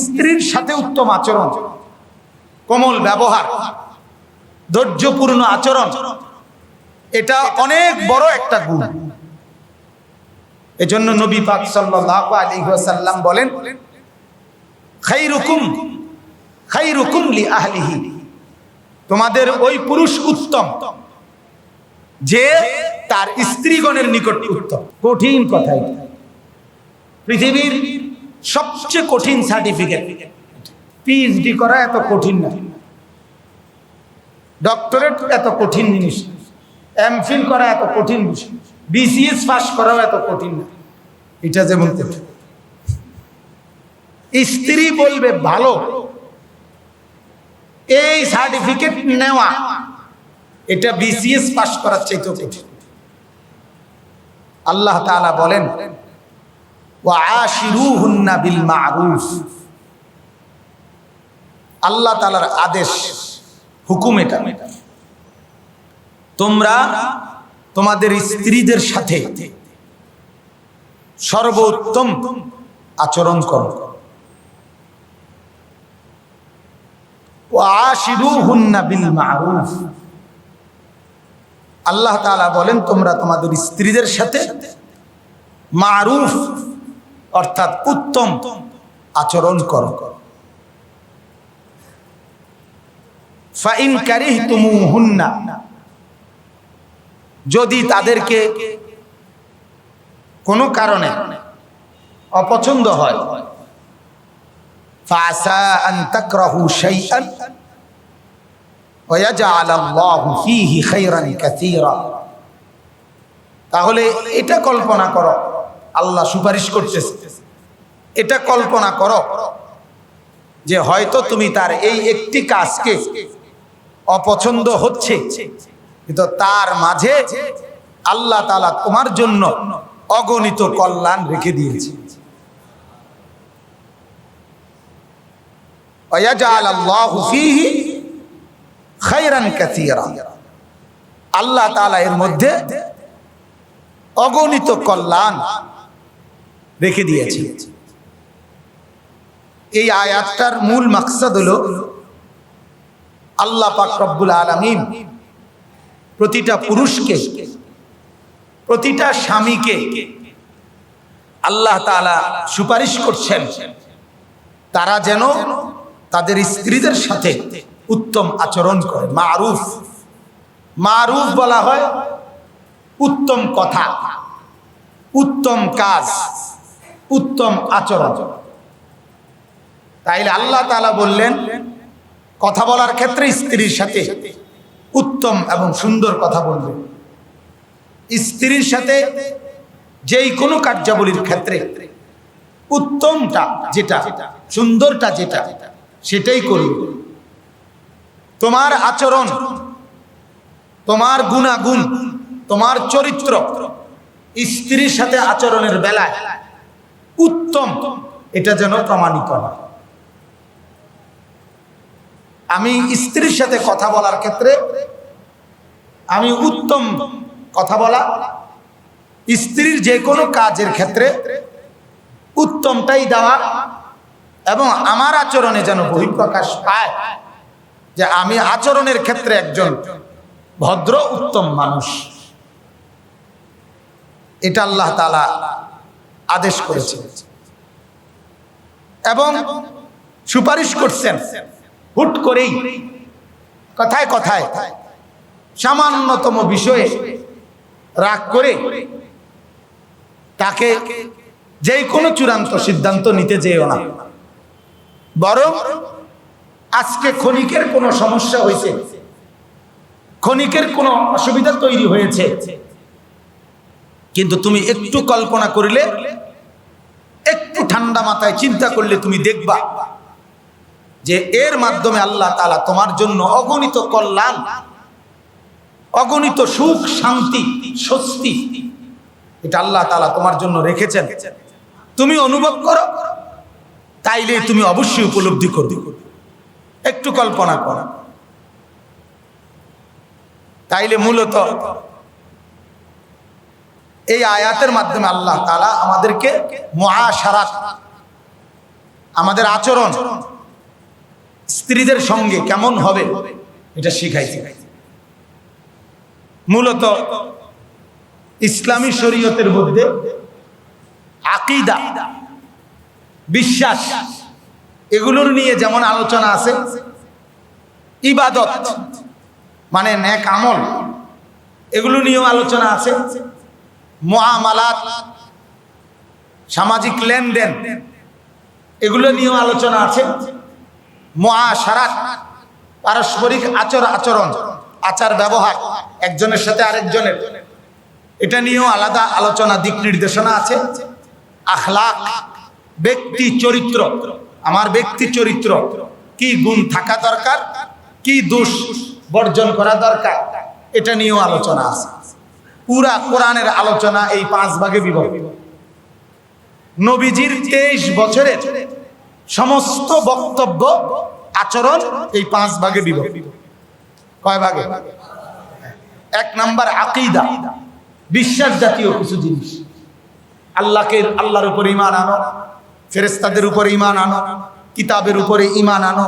স্ত্রীর সাথে উত্তম আচরণ, কোমল ব্যবহার, ধৈর্যপূর্ণ আচরণ, এটা অনেক বড় একটা গুণ। এজন্য নবী পাক সাল্লাল্লাহু আলাইহি ওয়াসাল্লাম বলেন খাইরুকুম খাইরুকুম লি আহলিহি। তোমাদের ওই পুরুষ উত্তম, যে তার স্ত্রীগণের নিকট উত্তম। কঠিন কথা এটা। পৃথিবীর সবচেয়ে কঠিন সার্টিফিকেট পিএইচডি করা এত কঠিন না। ডক্টরেট এত কঠিন জিনিস। এমফিল করা এত কঠিন বিসিএস পাস করাও এত কঠিন না। এটা যেমন স্ত্রী বলবে, ভালো। এই সার্টিফিকেট নেওয়া। এটা বিসিএস পাস করার চাইতে কঠিন। আল্লাহ তাআলা বলেন আল্লাহ তাআলার আদেশ, হুকুম এটা। তোমরা তোমাদের স্ত্রীদের সাথে সর্বোত্তম আচরণ করো। আল্লাহ বলেন, তোমরা তোমাদের স্ত্রীদের সাথে মারুফ অর্থাৎ উত্তম আচরণ করো। হুন্না যদি তাদেরকে কোনো কারণে অপছন্দ হয় ফাসা আন তাকরাহু শাইআন তাহলে এটা কল্পনা করো। আল্লাহ সুপারিশ করতেছে। এটা কল্পনা করো যে হয়তো তুমি তার এই একটি কাজকে অপছন্দ হচ্ছে, কিন্তু তার মাঝে আল্লাহ তালা তোমার জন্য অগণিত কল্যাণ রেখে দিয়েছে। আল্লাহ তালা এর মধ্যে অগণিত কল্যাণ রেখে দিয়েছে। এই আয়াতটার মূল মাকসাদ হলো আল্লাহ পাক রব্বুল আলামিন প্রতিটা পুরুষকে প্রতিটা স্বামীকে আল্লাহ তাআলা সুপারিশ করছেন তারা যেন তাদের স্ত্রীদের সাথে উত্তম আচরণ করে। মারুফ মারুফ বলা হয় উত্তম কথা উত্তম কাজ। উত্তম আচরণ। তাইলে আল্লাহ তাআলা বললেন, কথা বলার ক্ষেত্রে স্ত্রীর সাথে উত্তম এবং সুন্দর কথা বলবেন স্ত্রীর সাথে যেই কোনো কার্যাবলীর ক্ষেত্রে উত্তমটা যেটা, সুন্দরটা যেটা, সেটাই করবে। তোমার আচরণ, তোমার গুণাগুণ, তোমার চরিত্র স্ত্রীর সাথে আচরণের বেলায় উত্তম। এটা যেন প্রমাণিত হয় আমি স্ত্রীর সাথে কথা বলার ক্ষেত্রে আমি উত্তম কথা বলা। স্ত্রীর যে কোনো কাজের ক্ষেত্রে উত্তমটাই দেওয়া এবং আমার আচরণে যেন বহিঃপ্রকাশ পায় যে আমি আচরণের ক্ষেত্রে একজন ভদ্র উত্তম মানুষ। এটা আল্লাহ তালা আদেশ করেছে। এবং সুপারিশ করছেন। হুট করেই। কথায় কথায়। সামান্যতম বিষয়ে রাগ করে তাকে যে কোনো চূড়ান্ত সিদ্ধান্ত নিতে যেও না। বরং আজকে ক্ষণিকের কোনো সমস্যা হয়েছে। ক্ষণিকের কোনো অসুবিধা তৈরি হয়েছে। কিন্তু তুমি একটু কল্পনা করিলে, একটু ঠান্ডা মাথায় চিন্তা করলে তুমি দেখবা যে এর মাধ্যমে আল্লাহ তালা তোমার জন্য অগণিত কল্যাণ, অগণিত সুখ, শান্তি, স্বস্তি এটা আল্লাহ তালা তোমার জন্য রেখেছেন। তুমি অনুভব করো, তাইলে তুমি অবশ্যই উপলব্ধি করবে। একটু কল্পনা করো। তাইলে মূলত এই আয়াতের মাধ্যমে আল্লাহ তালা আমাদেরকে মহাসারাত আমাদের আচরণ, স্ত্রীদের সঙ্গে কেমন হবে এটা শিখাইছে। মূলত ইসলামী শরীয়তের মধ্যে আকিদা, বিশ্বাস, এগুলোর নিয়ে যেমন আলোচনা আছে, ইবাদত মানে ন্যাক আমল, এগুলো নিয়েও আলোচনা আছে। মহামালাত, সামাজিক লেনদেন, এগুলো নিয়েও আলোচনা আছে। মহাসারাত পারস্পরিক আচর আচরণ, আচার ব্যবহার, একজনের সাথে আরেকজনের। এটা নিয়েও আলাদা আলোচনা, দিক নির্দেশনা আছে। আখলাক, ব্যক্তি চরিত্র, আমার ব্যক্তি চরিত্র, কি গুণ থাকা দরকার, কি দোষ বর্জন করা দরকার, এটা নিয়েও আলোচনা আছে। পুরা কোরআনের আলোচনা এই পাঁচ ভাগে বিভক্ত। নবীজির তেইশ বছরের সমস্ত বক্তব্য, আচরণ এই পাঁচ ভাগে বিভক্ত। কয় ভাগে? এক নাম্বার আকিদা, বিশ্বাস জাতীয় কিছু জিনিস। আল্লাহকে আল্লাহর উপরে ইমান আনো ফেরেস্তাদের উপরে ইমান আনো, কিতাবের উপরে ইমান আনো,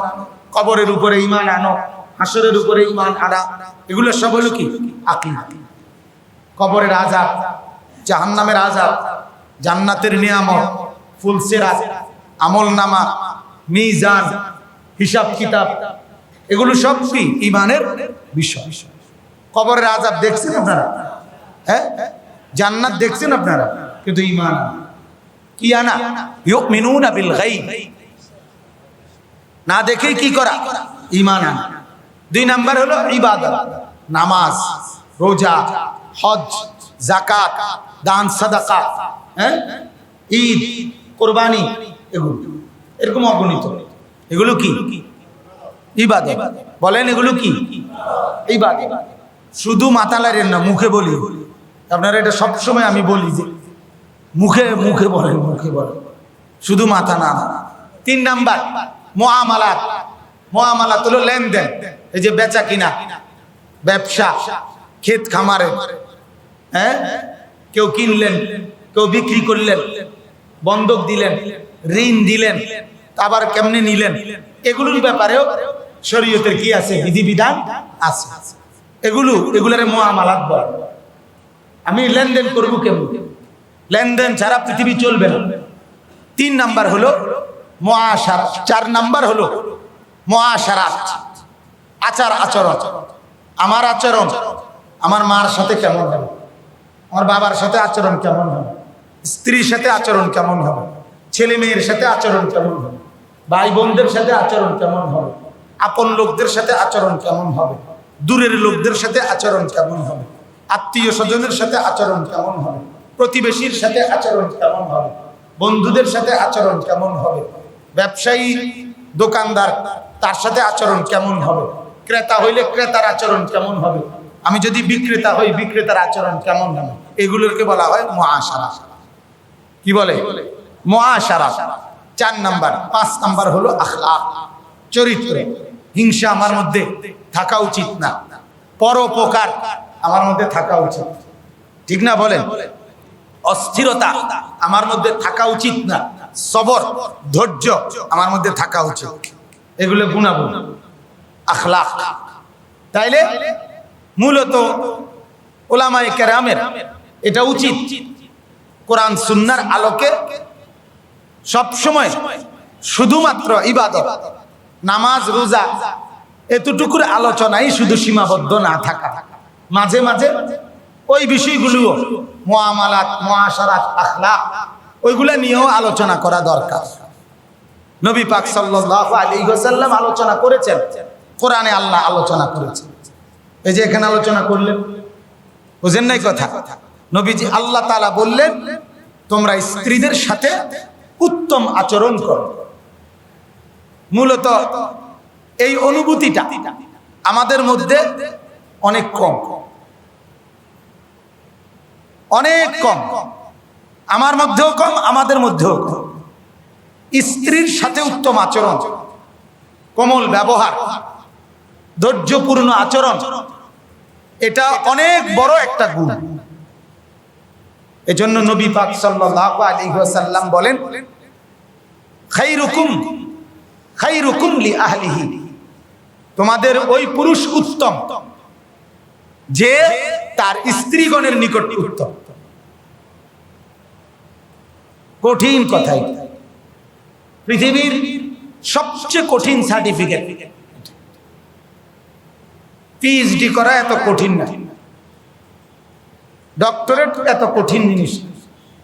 কবরের উপরে ইমান আনো, হাসরের উপরে ইমান আনা, এগুলো সব হলো কি? আকিদা। কবরের আজাব জাহান্নামের আজাব জান্নাতের নিয়ামত ফুলসেরাত আমল নামা, মিজান, হিসাব কিতাব, এগুলো সব কি? ইমানের বিষয়। কবরের আজাব দেখছেন আপনারা? হ্যাঁ? জান্নাত দেখছেন আপনারা? কিন্তু ইমান। কি আনা ইউমিনুনা বিল গাইব। না দেখেই কি করা? ইমান আনা। দুই নাম্বার হলো ইবাদত, নামাজ। রোজা হজ জাকাত দান, সাদাকা হ্যাঁ? ঈদ, কোরবানি, এগুলো। এরকম অগণিত। এগুলো কি? ইবাদত। বলেন এগুলো কি? ইবাদত। শুধু মাতালারের না, মুখে বলি। আপনারা এটা সবসময় আমি বলি যে, মুখে মুখে বলেন মুখে বলেন। শুধু মাথা না। তিন নাম্বার মহামালাত মহামালাত হলো লেনদেন। এই যে বেচা কিনা, ব্যবসা। ক্ষেত খামারে। হ্যাঁ? কেউ কিনলেন, কেউ বিক্রি করলেন, বন্ধক দিলেন, ঋণ দিলেন আবার কেমনে নিলেন? এগুলোর ব্যাপারেও শরীয়তের কি আছে? বিধিবিধান আছে। এগুলো, এগুলোর মহামালাত বলে। আমি লেনদেন করব কেমন? লেনদেন ছাড়া পৃথিবী চলবে না। তিন নাম্বার হলো মহাসার। চার নাম্বার হলো মহাসারাত। আচার আচরণ। আমার আচরণ আমার মার সাথে কেমন হবে আমার বাবার সাথে আচরণ কেমন হবে স্ত্রীর সাথে আচরণ কেমন হবে ছেলে মেয়ের সাথে আচরণ কেমন হবে ভাই বোনদের সাথে আচরণ কেমন হবে আপন লোকদের সাথে আচরণ কেমন হবে দূরের লোকদের সাথে আচরণ কেমন হবে আত্মীয় স্বজনের সাথে আচরণ কেমন হবে প্রতিবেশীর সাথে আচরণ কেমন হবে বন্ধুদের সাথে আচরণ কেমন হবে ব্যবসায়ী দোকানদার তার সাথে আচরণ কেমন হবে ক্রেতা হইলে ক্রেতার আচরণ কেমন হবে আমি যদি বিক্রেতা হই, বিক্রেতার আচরণ কেমন হবে এগুলোকে বলা হয় মহাসারা কি বলে? মহাসারা চার নাম্বার, পাঁচ নাম্বার হলো আখলা চরিত্র। হিংসা আমার মধ্যে থাকা উচিত না। পরোপকার আমার মধ্যে থাকা উচিত। ঠিক না বলেন? অস্থিরতা আমার মধ্যে থাকা উচিত না। সবর, ধৈর্য আমার মধ্যে থাকা উচিত। এগুলো গুণাগুণ আখলাক। তাইলে মূলত ওলামায়ে কেরামের। এটা উচিত। কোরআন সুন্নার আলোকে সবসময় শুধুমাত্র ইবাদত, নামাজ, রোজা, এতটুকুর আলোচনাই শুধু সীমাবদ্ধ না থাকা। মাঝে মাঝে ওই বিষয়গুলো মহামালাত মহাসারাত আখলা ওইগুলো নিয়েও আলোচনা করা দরকার। নবী পাক সাল্লাল্লাহু আলাইহি ওয়াসাল্লাম আলোচনা করেছেন। কোরআনে আল্লাহ আলোচনা করেছেন। এই যে এখানে আলোচনা করলেন। বুঝেন নাই কথা? নবীজি আল্লাহ তালা বললেন, তোমরা স্ত্রীদের সাথে উত্তম আচরণ করো। মূলত এই অনুভূতিটা আমাদের মধ্যে অনেক কম। অনেক কম। আমার মধ্যেও কম, আমাদের মধ্যেও কম। স্ত্রীর সাথে উত্তম আচরণ, কোমল ব্যবহার। ধৈর্যপূর্ণ আচরণ, এটা অনেক বড় একটা গুণ। এজন্য নবী পাক সাল্লাল্লাহু আলাইহি ওয়াসাল্লাম বলেন, খাইরুকুম খাইরুকুম লি আহলিহি। তোমাদের ওই পুরুষ উত্তম, যে তার স্ত্রীগণের নিকট উত্তম। কঠিন কথাই, পৃথিবীর সবচেয়ে কঠিন সার্টিফিকেট পিএইচডি করা এত কঠিন না। ডক্টরেট এত কঠিন জিনিস।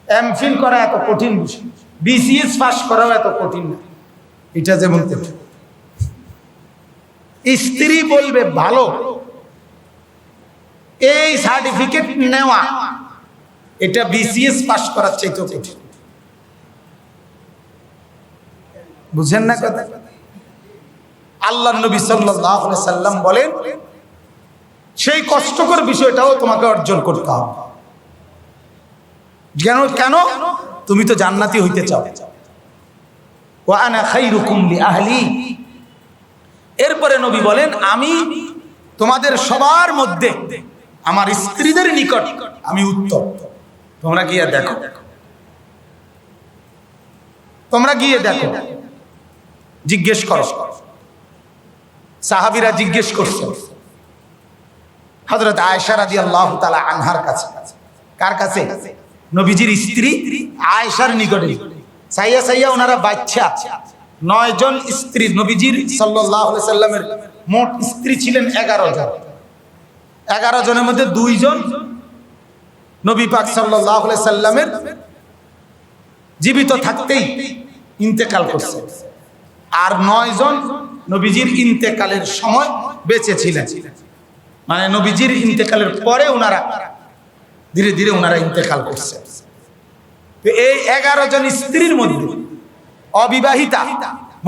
এমফিল করা এত কঠিন বিষয় বিসিএস পাস করাও এত কঠিন না। এটা যেমন। স্ত্রী বলবে, ভালো। এই সার্টিফিকেট নেওয়া। এটা বিসিএস পাস করার চাইতে কঠিন। বুঝেন না কথা? আল্লাহ নবী আলাইহি সাল্লাম বলেন সেই কষ্টকর বিষয়টাও তোমাকে অর্জন করতে হবে। কেন কেন? তুমি তো জান্নাতি হইতে চাও। এরপরে নবী বলেন, আমি তোমাদের সবার মধ্যে আমার স্ত্রীদের নিকট আমি উত্তম। তোমরা গিয়ে দেখো। তোমরা গিয়ে দেখো। জিজ্ঞেস করো। সাহাবিরা জিজ্ঞেস করছে। হজরত আয়েশা রাজি আল্লাহ তালা আনহার কাছে। কার কাছে? নবীজির স্ত্রী আয়েশার নিকটে। সাইয়া সাইয়া ওনারা বাচ্চা। নয় জন স্ত্রী নবীজির সাল্লামের মোট স্ত্রী ছিলেন এগারো জন। এগারো জনের মধ্যে দুইজন নবী পাক সাল্লামের জীবিত থাকতেই ইন্তেকাল করছে। আর নয় জন নবীজির ইন্তেকালের সময় বেঁচে ছিলেন। মানে নবীজির ইন্তেকালের পরে ওনারা ধীরে ধীরে ওনারা ইন্তেকাল করছে। তো এই এগারো জন স্ত্রীর মধ্যে অবিবাহিতা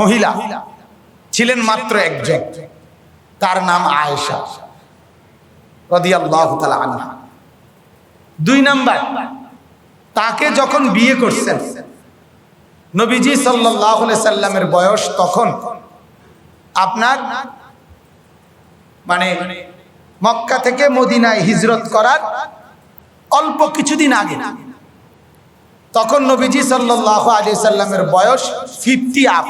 মহিলা ছিলেন মাত্র একজন। তার নাম আয়েশা রাদিয়াল্লাহু তাআলা আনহা। দুই নাম্বার, তাকে যখন বিয়ে করছেন, নবীজি আলাইহি সাল্লামের বয়স তখন আপনার মানে মক্কা থেকে মদিনায় হিজরত করার অল্প কিছুদিন আগে। তখন নবীজি সাল্লাল্লাহু আলাইহি সাল্লামের বয়স ফিফটি আপ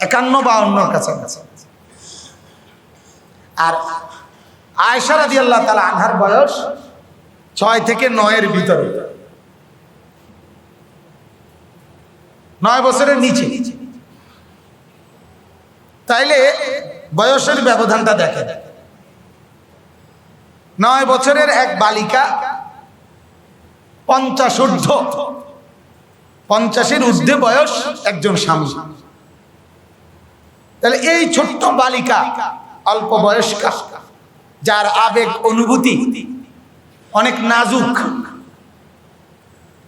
একান্ন বাউন্নর কাছাকাছি। আর আয়সা আল্লাহ তালা আনহার বয়স ছয় থেকে নয়ের ভিতরে। নয় বছরের নিচে। তাইলে বয়সের ব্যবধানটা দেখে নয় বছরের এক বালিকা পঞ্চাশ ঊর্ধ্ব, পঞ্চাশের ঊর্ধ্বে বয়স একজন স্বামী। তাহলে এই ছোট্ট বালিকা অল্প বয়স্কা, যার আবেগ অনুভূতি অনেক নাজুক,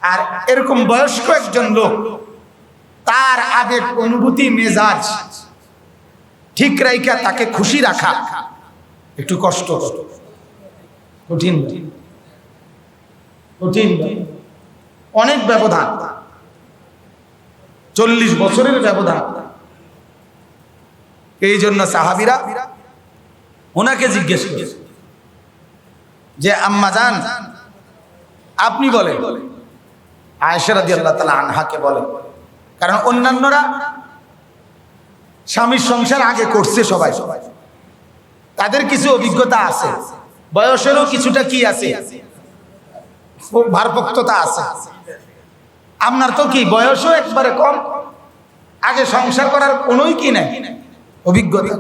আর এরকম বয়স্ক একজন লোক, তার আবেগ অনুভূতি মেজাজ ঠিক রাইকা তাকে খুশি রাখা একটু কষ্ট। কঠিন কঠিন অনেক ব্যবধান। চল্লিশ বছরের ব্যবধান। এই জন্য সাহাবিরা ওনাকে জিজ্ঞেস যে, আম্মা যান আপনি বলেন। দিয়ে আল্লাহ তালা আনহাকে বলে। কারণ অন্যান্যরা স্বামীর সংসার আগে করছে সবাই সবাই। তাদের কিছু অভিজ্ঞতা আছে। বয়সেরও কিছুটা কি আছে? ভারপক্ততা আছে। আপনার তো কি বয়সও একবারে কম? আগে সংসার করার কোনোই কি নাই? অভিজ্ঞতা।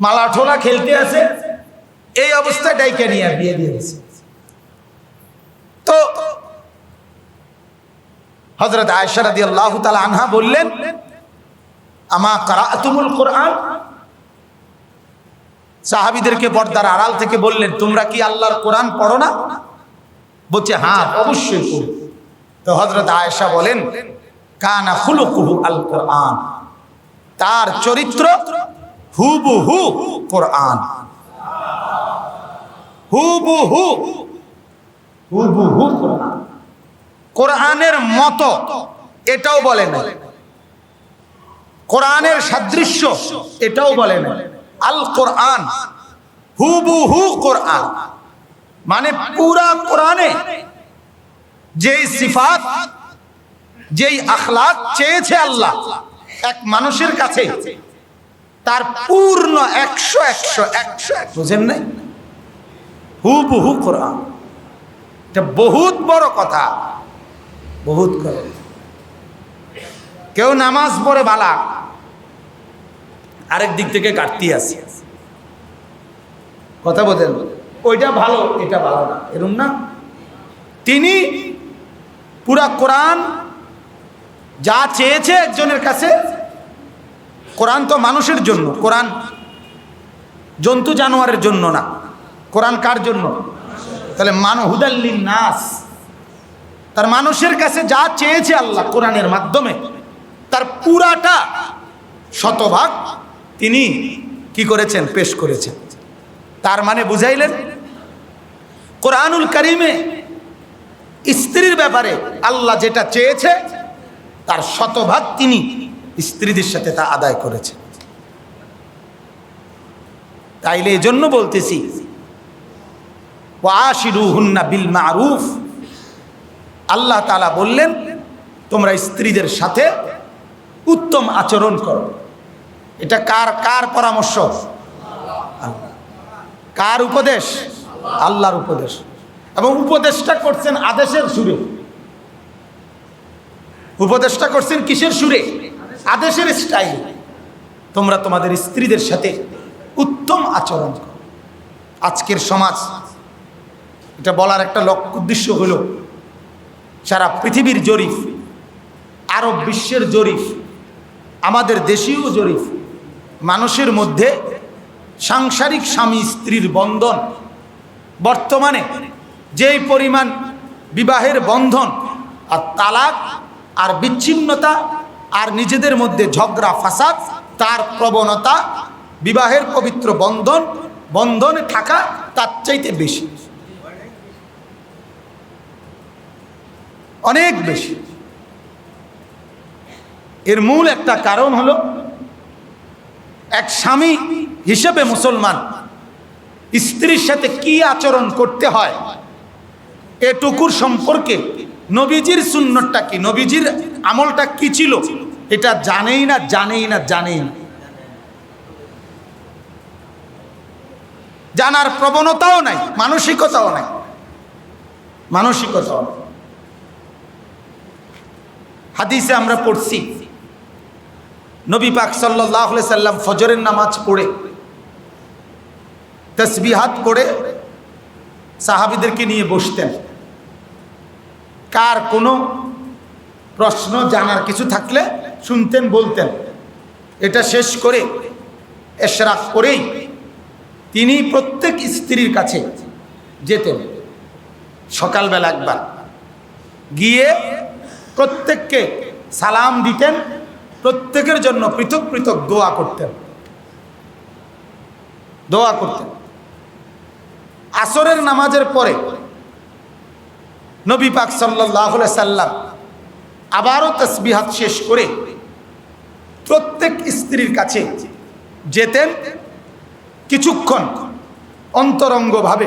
মালা ঠোলা খেলতে আছে, এই অবস্থায় ডাইকে নিয়ে বিয়ে দিয়ে দিছে তো হজরত আয়সারা দিয়ে আল্লাহ তালা আনহা বললেন, আমা কারাতুমুল কোরআন সাহাবিদেরকে পর্দার আড়াল থেকে বললেন, তোমরা কি আল্লাহর কোরআন পড়ো না? বলছে হ্যাঁ অবশ্যই তো হজরত আয়েশা বলেন, কানা খুলুকুহু আল কোরআন। তার চরিত্র হুবহু কোরআন। হুবহু হুবহু কোরআন। কোরআনের মতো, এটাও বলে না কোরআনের সাদৃশ্য, এটাও বলে না আল কোরআন হুবহু কোরআন। মানে পুরা কোরআনে যে সিফাত, যেই আখলাক চেয়েছে আল্লাহ এক মানুষের কাছে, তার পূর্ণ একশো একশো একশো এক, বুঝেন নাই? হু বহু কোরআন। এটা বহুত বড় কথা। বহুত করে কেউ নামাজ পড়ে বালা আরেক দিক থেকে কাটতি আছে। কথা বলেন ওইটা ভালো এটা ভালো না। এরম না? তিনি পুরা কোরআন যা চেয়েছে একজনের কাছে কোরআন তো মানুষের জন্য কোরআন জন্তু জানোয়ারের জন্য না। কোরআন কার জন্য? তাহলে মান হুদাল্লিন নাস তার মানুষের কাছে যা চেয়েছে আল্লাহ কোরআনের মাধ্যমে তার পুরাটা শতভাগ তিনি কি করেছেন? পেশ করেছেন। তার মানে বুঝাইলেন, কোরআনুল করিমে স্ত্রীর ব্যাপারে আল্লাহ যেটা চেয়েছে, তার শতভাগ তিনি স্ত্রীদের সাথে তা আদায় করেছে তাইলে এই জন্য বলতেছি, ওয়াশিরুহুন্না বিল মারুফ। আল্লাহ তালা বললেন, তোমরা স্ত্রীদের সাথে উত্তম আচরণ করো। এটা কার কার পরামর্শ? কার উপদেশ? আল্লাহর উপদেশ। এবং উপদেশটা করছেন আদেশের সুরে। উপদেশটা করছেন কিসের সুরে? আদেশের স্টাইল তোমরা তোমাদের স্ত্রীদের সাথে উত্তম আচরণ করো। আজকের সমাজ, এটা বলার একটা লক্ষ্য উদ্দেশ্য হলো, সারা পৃথিবীর জরিফ আরব বিশ্বের জরিফ আমাদের দেশীয় জরিফ মানুষের মধ্যে সাংসারিক স্বামী স্ত্রীর বন্ধন। বর্তমানে যেই পরিমাণ বিবাহের বন্ধন আর তালাক আর বিচ্ছিন্নতা আর নিজেদের মধ্যে ঝগড়া ফাসাদ, তার প্রবণতা, বিবাহের পবিত্র বন্ধন, বন্ধনে থাকা তার চাইতে বেশি। অনেক বেশি। এর মূল একটা কারণ হলো এক স্বামী হিসেবে মুসলমান, স্ত্রীর সাথে কি আচরণ করতে হয়? এটুকুর সম্পর্কে নবীজির সুন্নতটা কি? নবীজির আমলটা কি ছিল? এটা জানেই না জানেই না জানেই না। জানার প্রবণতাও নাই, মানসিকতাও নাই। মানসিকতাও হাদিসে আমরা পড়ছি নবী পাক সাল্লাহ সাল্লাম ফজরের নামাজ পড়ে, তসবিহাত করে সাহাবিদেরকে নিয়ে বসতেন। কার কোনো প্রশ্ন জানার কিছু থাকলে শুনতেন, বলতেন। এটা শেষ করে এশরাক করেই তিনি প্রত্যেক স্ত্রীর কাছে যেতেন। সকালবেলা একবার গিয়ে প্রত্যেককে সালাম দিতেন প্রত্যেকের জন্য পৃথক পৃথক দোয়া করতেন। দোয়া করতেন। আসরের নামাজের পরে নবী পাক সাল্লাহ সাল্লাম আবারও তসবিহাত শেষ করে প্রত্যেক স্ত্রীর কাছে যেতেন। কিছুক্ষণ অন্তরঙ্গভাবে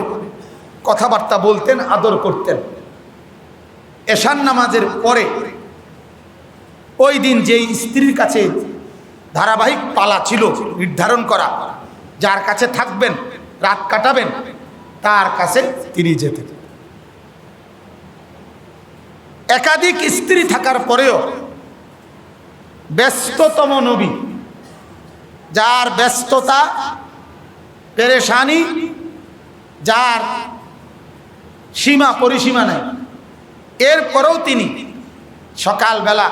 কথাবার্তা বলতেন, আদর করতেন। এশান নামাজের পরে ওই দিন যেই স্ত্রীর কাছে ধারাবাহিক পালা ছিল নির্ধারণ করা, যার কাছে থাকবেন, রাত কাটাবেন, তার কাছে তিনি যেতেন। একাধিক স্ত্রী থাকার পরেও ব্যস্ততম নবী, যার ব্যস্ততা, পেরেশানি, যার সীমা পরিসীমা নাই, এরপরেও তিনি সকালবেলা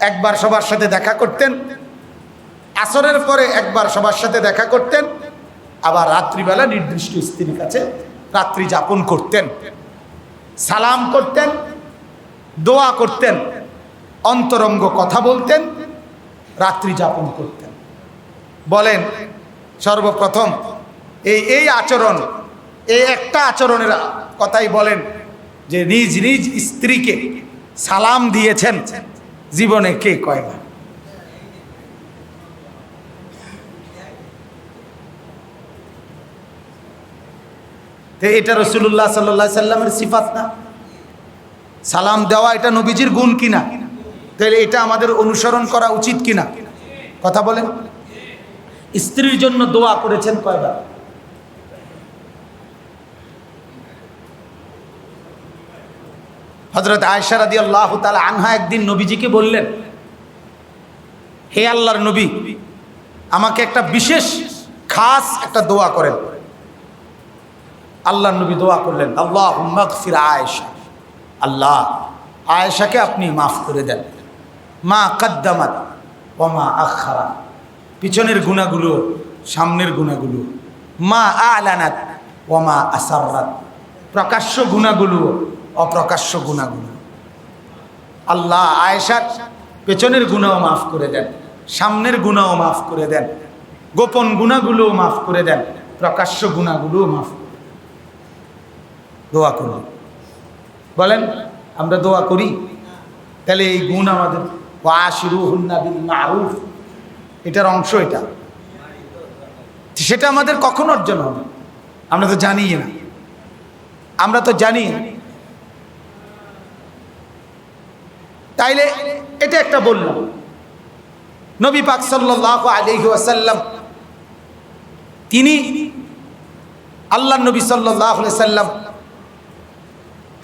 একবার সবার সাথে দেখা করতেন, আসরের পরে একবার সবার সাথে দেখা করতেন, আবার রাত্রিবেলা নির্দিষ্ট স্ত্রীর কাছে রাত্রি যাপন করতেন, সালাম করতেন, দোয়া করতেন, অন্তরঙ্গ কথা বলতেন, রাত্রি যাপন করতেন। বলেন, সর্বপ্রথম এই এই আচরণ, এই একটা আচরণের কথাই বলেন যে নিজ নিজ স্ত্রীকে সালাম দিয়েছেন। জীবনে কে কয় না? এটা রসুল্লাহ সাল্লাহ সাল্লামের সিফাত না? সালাম দেওয়া এটা নবীজির গুণ কিনা? তাহলে এটা আমাদের অনুসরণ করা উচিত কিনা? কথা বলেন। স্ত্রীর জন্য দোয়া করেছেন কয়বার? হজরত আয়সা রাদি আল্লাহ তালা আনহা একদিন নবীজিকে বললেন, হে আল্লাহর নবী, আমাকে একটা বিশেষ, খাস একটা দোয়া করেন। আল্লাহর নবী দোয়া করলেন আল্লাহ ফির আয়েশা। আল্লাহ, আয়েশাকে আপনি মাফ করে দেন। মা কদ্দামাত ও মা আখারা পিছনের গুণাগুলো, সামনের গুণাগুলো। মা আলানাত ও মা আসারাত প্রকাশ্য গুণাগুলো অপ্রকাশ্য গুণাগুলো আল্লাহ আয়েশার পেছনের গুণাও মাফ করে দেন, সামনের গুণাও মাফ করে দেন, গোপন গুণাগুলোও মাফ করে দেন, প্রকাশ্য গুণাগুলোও মাফ দোয়া করুন বলেন, আমরা দোয়া করি? তাহলে এই গুণ আমাদের ওয়াশিরু হুন্না বিল মারুফ এটার অংশ এটা। সেটা আমাদের কখন অর্জন হবে? আমরা তো জানি না। আমরা তো জানি না। তাইলে এটা একটা বললাম নবী পাক সাল্লাহ আলহি ওয়াসাল্লাম, তিনি আল্লাহ নবী সাল্লাহ সাল্লাম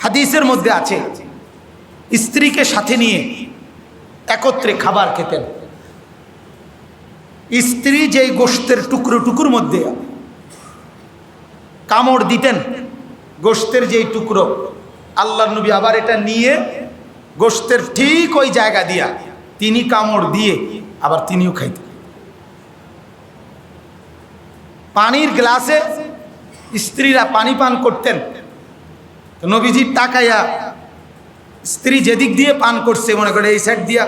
হাদিসের মধ্যে আছে, স্ত্রীকে সাথে নিয়ে একত্রে খাবার খেতেন। স্ত্রী যেই গোষ্ঠের টুকরো টুকুর মধ্যে কামড় দিতেন, গোষ্ঠের যেই টুকরো আল্লাহ নবী আবার এটা নিয়ে গোষ্ঠের ঠিক ওই জায়গা দিয়া তিনি কামড় দিয়ে আবার তিনিও খাইতেন পানির গ্লাসে স্ত্রীরা পানি পান করতেন। তো নবীজির তাকাইয়া স্ত্রী যেদিক দিয়ে পান করছে, মনে করে এই সাইড দিয়া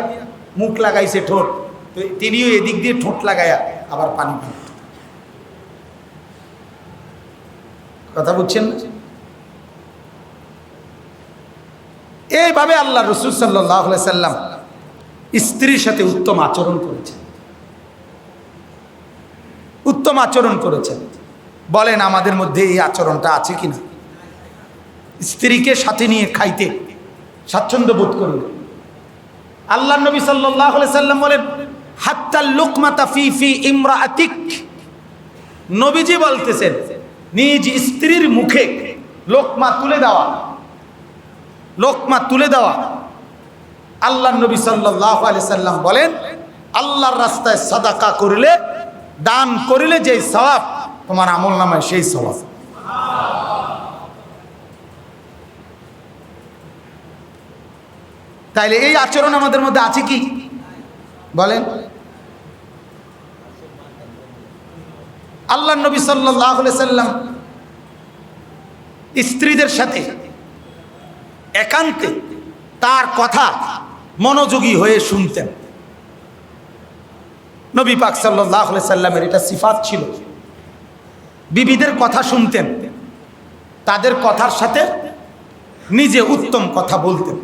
মুখ লাগাইছে ঠোঁট, তো তিনিও এদিক দিয়ে ঠোঁট লাগাইয়া আবার পানি পান। কথা বুঝছেন না? এইভাবে আল্লাহ রসুল সাল্লাহ সাল্লাম স্ত্রীর সাথে উত্তম আচরণ করেছেন। উত্তম আচরণ করেছেন। বলেন, আমাদের মধ্যে এই আচরণটা আছে কিনা? স্ত্রীকে সাথে নিয়ে খাইতে স্বাচ্ছন্দ্য বোধ করুন আল্লাহ নবী সাল্লাহ সাল্লাম বলেন হাত্তাল লোকমাতা ফি ফি ইমরা আতিক নবীজি বলতেছেন, নিজ স্ত্রীর মুখে লোকমা তুলে দেওয়া। লোকমা তুলে দেওয়া। আল্লাহ নবী সাল্লাহ আলি সাল্লাম বলেন, আল্লাহর রাস্তায় সাদাকা করিলে, দান করিলে যেই সবাব তোমার আমল নামায় সেই সবাব তাইলে এই আচরণ আমাদের মধ্যে আছে কি? বলেন। আল্লাহ নবী সাল্লাহ সাল্লাম স্ত্রীদের সাথে একান্তে তার কথা মনোযোগী হয়ে শুনতেন। নবী পাক সাল্লাহ সাল্লামের এটা সিফাত ছিল। বিবিদের কথা শুনতেন, তাদের কথার সাথে নিজে উত্তম কথা বলতেন।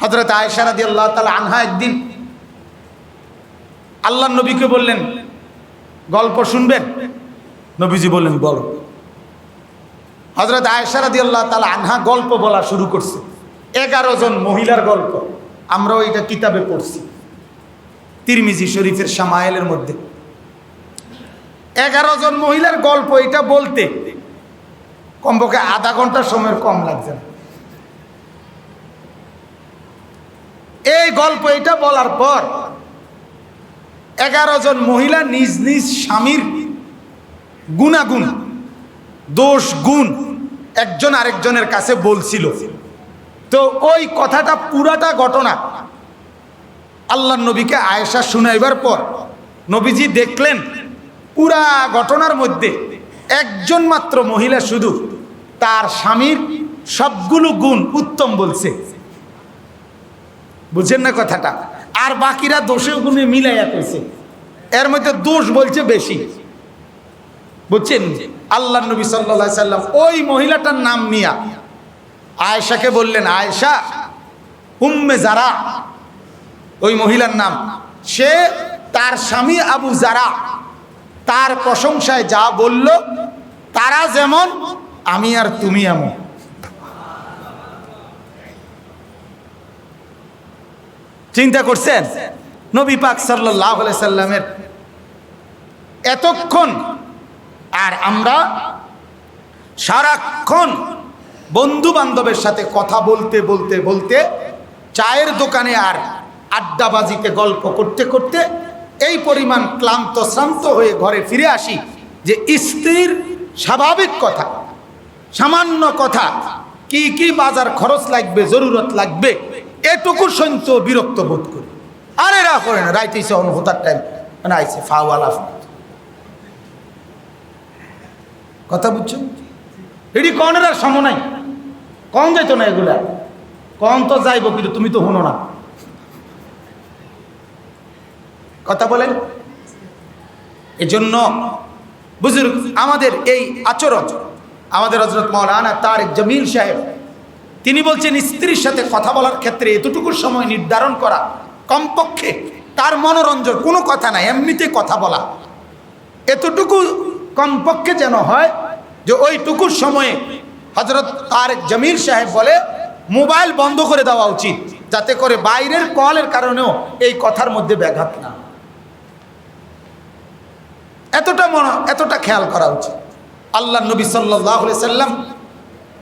হজরত আয়সারাদি আল্লাহ তালা আনহা একদিন আল্লাহ নবীকে বললেন, গল্প শুনবেন? নবীজি বললেন, বলো। হজরত আয়সারাদি আল্লাহ তালা আনহা গল্প বলা শুরু করছে। এগারো জন মহিলার গল্প। আমরাও এটা কিতাবে পড়ছি। তিরমিজি শরীফের সামায়েলের মধ্যে। এগারো জন মহিলার গল্প এটা বলতে। কমপক্ষে আধা ঘণ্টা সময়ের কম লাগছে না। এই গল্প এটা বলার পর এগারো জন মহিলা নিজ নিজ স্বামীর গুণাগুণ দোষ গুণ একজন আরেকজনের কাছে বলছিল। তো ওই কথাটা পুরাটা ঘটনা। আল্লাহ নবীকে আয়েশা শুনাইবার পর নবীজি দেখলেন, পুরা ঘটনার মধ্যে একজন মাত্র মহিলা শুধু তার স্বামীর সবগুলো গুণ উত্তম বলছে। বুঝছেন না কথাটা? আর বাকিরা দোষের গুণে মিলাইয়া কইছে। এর মধ্যে দোষ বলছে বেশি। বুঝছেন? আল্লাহ নবী সাল্লা সাল্লাম ওই মহিলাটার নাম নিয়া আয়েশাকে বললেন, আয়েশা, উম্মে যারা, ওই মহিলার নাম, সে তার স্বামী আবু যারা, তার প্রশংসায় যা বলল, তারা যেমন, আমি আর তুমি এমন। চিন্তা করছেন? নবী পাক সাল্লাহ সাল্লামের এতক্ষণ আর আমরা সারাক্ষণ বন্ধু বান্ধবের সাথে কথা বলতে বলতে বলতে চায়ের দোকানে আর আড্ডাবাজিতে, গল্প করতে করতে এই পরিমাণ ক্লান্ত, শ্রান্ত হয়ে ঘরে ফিরে আসি যে স্ত্রীর স্বাভাবিক কথা, সামান্য কথা, কি কি বাজার খরচ লাগবে, জরুরত লাগবে, এটুকু সন্ত বিরক্ত বোধ করি। আরে রা করে না রাইতে অনুভূতার টাইম মানে আইসে ফাওয়ালা। কথা বুঝছ? এটি কনের আর সম নাই। কম যাইতো না এগুলা? কম তো যাইব কিন্তু তুমি তো হনো না। কথা বলেন। এজন্য বুজুর্গ আমাদের এই আচরণ আমাদের হজরত মৌলানা তারেক জমিল সাহেব তিনি বলছেন স্ত্রীর সাথে কথা বলার ক্ষেত্রে এতটুকু সময় নির্ধারণ করা কমপক্ষে তার মনোরঞ্জন কোনো কথা নাই এমনিতে কথা বলা। এতটুকু কমপক্ষে যেন হয় যে ওইটুকু সময়ে হজরত তারেক জমির সাহেব বলে, মোবাইল বন্ধ করে দেওয়া উচিত, যাতে করে বাইরের কলের কারণেও এই কথার মধ্যে ব্যাঘাত না এতটা মন, এতটা খেয়াল করা উচিত। আল্লাহ নবী সাল্লাহ সাল্লাম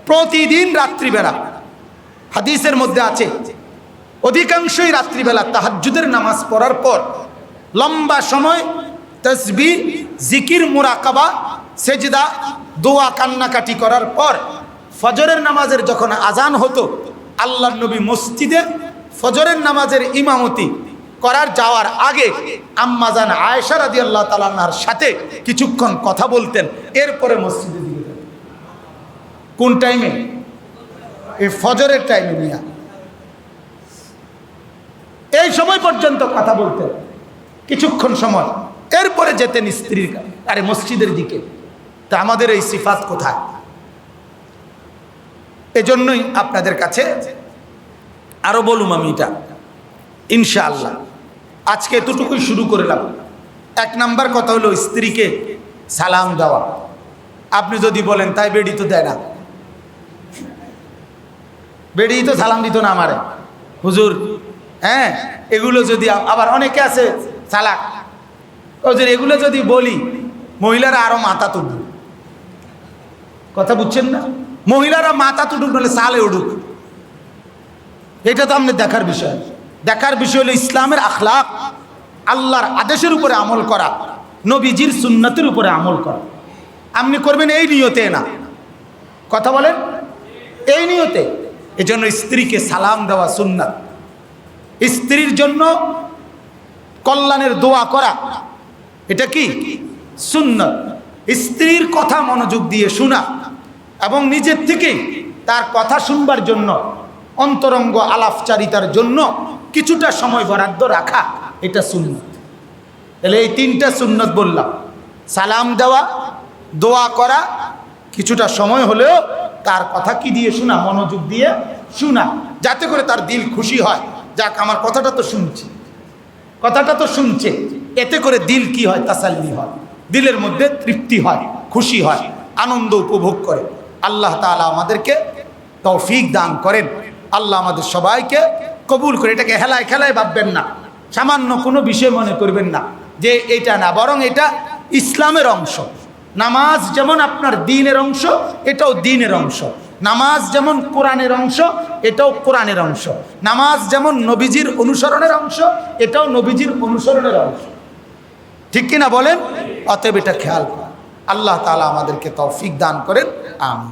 প্রতিদিন রাত্রিবেলা, হাদিসের মধ্যে আছে, অধিকাংশই রাত্রিবেলা তাহাজ্জুদের নামাজ পড়ার পর লম্বা সময় তসবি জিকির, মুরাকাবা, সেজদা, দোয়া, কান্নাকাটি করার পর ফজরের নামাজের যখন আজান হতো আল্লাহ নবী মসজিদে ফজরের নামাজের ইমামতি করার যাওয়ার আগে আম্মাজান আয়েশা রাদি আল্লাহ তালার সাথে কিছুক্ষণ কথা বলতেন, এরপরে মসজিদে দিকে। কোন টাইমে এই ফজরের টাইমে নিয়ে এই সময় পর্যন্ত কথা বলতেন। কিছুক্ষণ সময়। এরপরে যেতেন স্ত্রীর আরে মসজিদের দিকে। তা আমাদের এই সিফাত কোথায়? এজন্যই আপনাদের কাছে আরও বলুম আমি এটা। ইনশাআল্লাহ। আজকে এতটুকুই শুরু করলাম এক নাম্বার কথা হলো স্ত্রীকে সালাম দেওয়া। আপনি যদি বলেন, তাই বেডি তো দেয় না। বেডি তো সালাম দিত না আমারে। হুজুর হ্যাঁ এগুলো যদি আবার অনেকে আছে চালাক হুজুর এগুলো যদি বলি, মহিলারা আরও মাথা তুলবে। কথা বুঝছেন না? মহিলারা মাথা তুলুক, নাহলে সালে উঠুক এটা তো আমাদের দেখার বিষয়। দেখার বিষয় হলো ইসলামের আখলাক, আল্লাহর আদেশের উপরে আমল করা, নবীজির সুন্নতের উপরে আমল করা। আপনি করবেন এই নিয়তে না। কথা বলেন? এই নিয়তে। এজন্য স্ত্রীকে সালাম দেওয়া সুন্নাত। স্ত্রীর জন্য কল্যাণের দোয়া করা। এটা কি? সুন্নত। স্ত্রীর কথা মনোযোগ দিয়ে শোনা এবং নিজের থেকে তার কথা শুনবার জন্য, অন্তরঙ্গ আলাপচারিতার জন্য কিছুটা সময় বরাদ্দ রাখা এটা সুন্নত। তাহলে এই তিনটা সুন্নত বললাম। সালাম দেওয়া, দোয়া করা, কিছুটা সময় হলেও তার কথা কি দিয়ে শোনা, মনোযোগ দিয়ে শোনা, যাতে করে তার দিল খুশি হয়। যাক, আমার কথাটা তো শুনছে। কথাটা তো শুনছে। এতে করে দিল কি হয়? তাসাল্লি হয়। দিলের মধ্যে তৃপ্তি হয়, খুশি হয়, আনন্দ উপভোগ করে। আল্লাহ তাআলা আমাদেরকে তৌফিক দান করেন। আল্লাহ আমাদের সবাইকে কবুল করে। এটাকে হেলায় খেলায় ভাববেন না। সামান্য কোনো বিষয় মনে করবেন না যে এটা না, বরং এটা ইসলামের অংশ। নামাজ যেমন আপনার দিনের অংশ, এটাও দিনের অংশ। নামাজ যেমন কোরআনের অংশ, এটাও কোরআনের অংশ। নামাজ যেমন নবীজির অনুসরণের অংশ, এটাও নবীজির অনুসরণের অংশ। ঠিক কিনা বলেন? অতএব এটা খেয়াল আল্লাহ তালা আমাদেরকে তৌফিক দান করেন। আমি